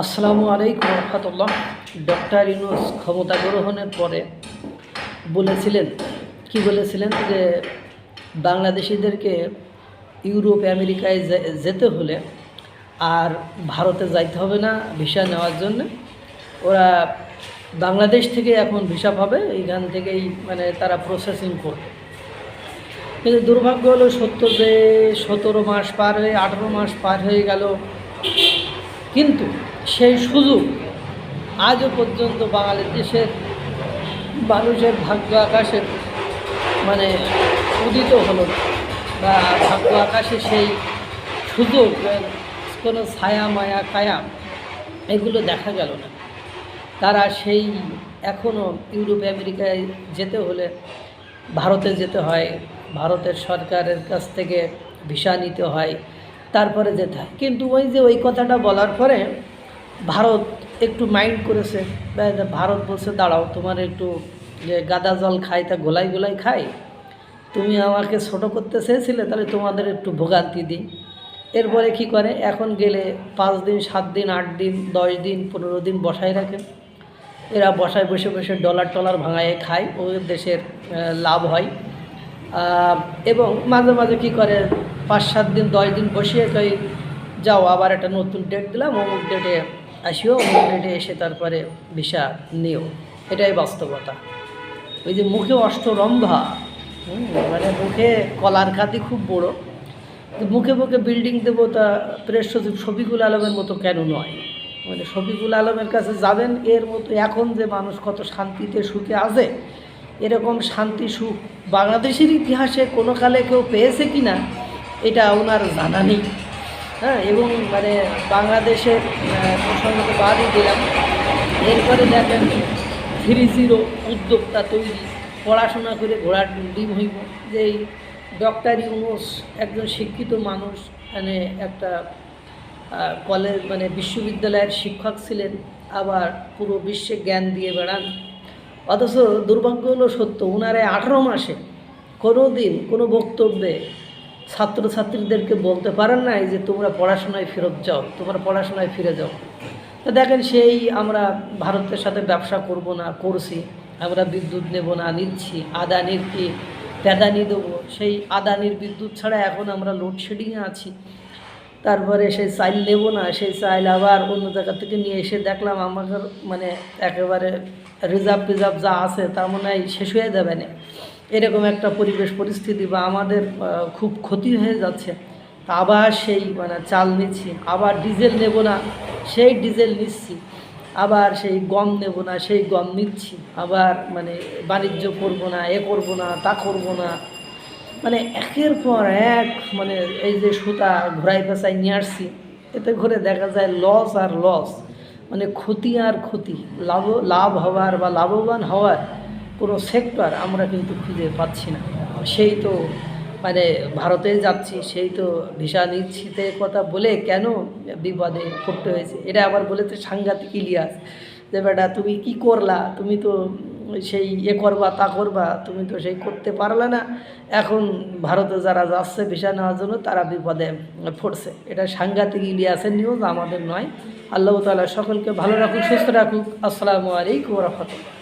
আসসালামু আলাইকুম রহমতুল্লাহ। ডক্টর ইউনুস ক্ষমতা গ্রহণের পরে বলেছিলেন, কি বলেছিলেন? যে বাংলাদেশিদেরকে ইউরোপ, আমেরিকায় যেতে হলে আর ভারতে যাইতে হবে না ভিসা নেওয়ার জন্য। ওরা বাংলাদেশ থেকে এখন ভিসা পাবে, এইখান থেকেই মানে তারা প্রসেসিং করবে। কিন্তু দুর্ভাগ্য হলো সত্য যে সতেরো মাস পার হয়ে, আঠেরো মাস পার হয়ে গেল। কিন্তু সেই সুযোগ আজও পর্যন্ত বাঙালি দেশের মানুষের ভাগ্য আকাশে মানে উদিত হলো বা ভাগ্য আকাশে সেই সুযোগ, কোনো ছায়া, মায়া, কায়া এগুলো দেখা গেল না। তারা সেই এখনও ইউরোপ, আমেরিকায় যেতে হলে ভারতে যেতে হয়, ভারতের সরকারের কাছ থেকে ভিসা নিতে হয় তারপরে যেতে হয়। কিন্তু ওই যে ওই কথাটা বলার পরে ভারত একটু মাইন্ড করেছে ভারত বলছে, দাঁড়াও, তোমার একটু যে গাদা জল খাই তা গোলাই গোলাই খাই তুমি আমাকে ছোট করতে চেয়েছিলে, তাহলে তোমাদের একটু ভোগান্তি দিই। এরপরে কি করে? এখন গেলে পাঁচ দিন, সাত দিন, আট দিন, দশ দিন, পনেরো দিন বসায় রাখে। এরা বসায় বসে বসে ডলার টলার ভাঙায় খায়, ওদের দেশের লাভ হয়। এবং মাঝে মাঝে কি করে পাঁচ সাত দিন, দশ দিন বসিয়ে কই, যাও, আবার একটা নতুন ডেট দিলাম, অমুক ডেটে আসিও, অমুক ডেটে এসে তারপরে ভিসা নিও। এটাই বাস্তবতা। ওই যে মুখে অষ্টরম্ভা মানে মুখে কলার খাতি খুব বড়। মুখে মুখে বিল্ডিং দেবো তা প্রেস সচিব শফিকুল আলমের মতো কেন নয়? মানে শফিকুল আলমের কাছে যাবেন, এর মতো এখন যে মানুষ কত শান্তিতে সুখে আছে, এরকম শান্তি সুখ বাংলাদেশের ইতিহাসে কোনো কালে কেউ পেয়েছে কি না এটা ওনার জানা নেই। হ্যাঁ এবং মানে বাংলাদেশের আহ, প্রসঙ্গ বাদই দিলাম। এরপরে দেখেন থ্রি জিরো উদ্যোক্তা তৈরি পড়াশোনা করে ঘোড়ার ডিম হইব। যে এই ডক্টর ইউনুস একজন শিক্ষিত মানুষ মানে একটা কলেজ মানে বিশ্ববিদ্যালয়ের শিক্ষক ছিলেন আবার পুরো বিশ্বে জ্ঞান দিয়ে বেড়ান। অথচ দুর্ভাগ্য হলো সত্য ওনারা আঠেরো মাসে কোনো দিন কোনো বক্তব্যে ছাত্রছাত্রীদেরকে বলতে পারেন নাই যে তোমরা পড়াশোনায় ফেরত যাও, তোমরা পড়াশোনায় ফিরে যাও। তো দেখেন সেই আমরা ভারতের সাথে ব্যবসা করব না, করছি। আমরা বিদ্যুৎ নেব না, নিচ্ছি আদানির কি প্যাদানি দেবো। সেই আদানির বিদ্যুৎ ছাড়া এখন আমরা লোডশেডিংয়ে আছি। তারপরে সেই চাইল নেব না, সেই চাইল আবার অন্য জায়গা থেকে নিয়ে এসে দেখলাম আমাকে মানে একেবারে রিজার্ভ টিজার্ভ যা আছে তার মনে হয় শেষ হয়ে যাবে না। এরকম একটা পরিবেশ পরিস্থিতি বা আমাদের খুব ক্ষতি হয়ে যাচ্ছে, তা আবার সেই মানে চাল নিচ্ছি, আবার ডিজেল নেব না, সেই ডিজেল নিচ্ছি, আবার সেই গম নেব না, সেই গম নিচ্ছি, আবার মানে বাণিজ্য করব না, এ করব না, তা করব না মানে একের পর এক মানে এই যে সুতা ঘোরাই পেঁচাই নিয়ে আসছি, এতে ঘুরে দেখা যায় লস আর লস মানে ক্ষতি আর ক্ষতি, লাভ লাভ হওয়ার বা লাভবান হওয়ার কোনো সেক্টর আমরা কিন্তু খুঁজে পাচ্ছি না। সেই তো মানে ভারতে যাচ্ছি, সেই তো ভিসা নিচ্ছি তো এ কথা বলে কেন বিপদে পড়তে হয়েছে? এটা আবার বলেছে সাংঘাতিক ইলিয়াস যে, বেটা, তুমি কি করলা? তুমি তো সেই এ করবা, তা করবা, তুমি তো সেই করতে পারলে না। এখন ভারতে যারা যাচ্ছে ভিসা নেওয়ার জন্য, তারা বিপদে পড়ছে। এটা সাংঘাতিক ইলিয়াসের নিউজ আমাদের নয়। আল্লাহ তালা সকলকে ভালো রাখুক, সুস্থ রাখুক। আসসালামু আলাইকুম রহমতুল্লাহ।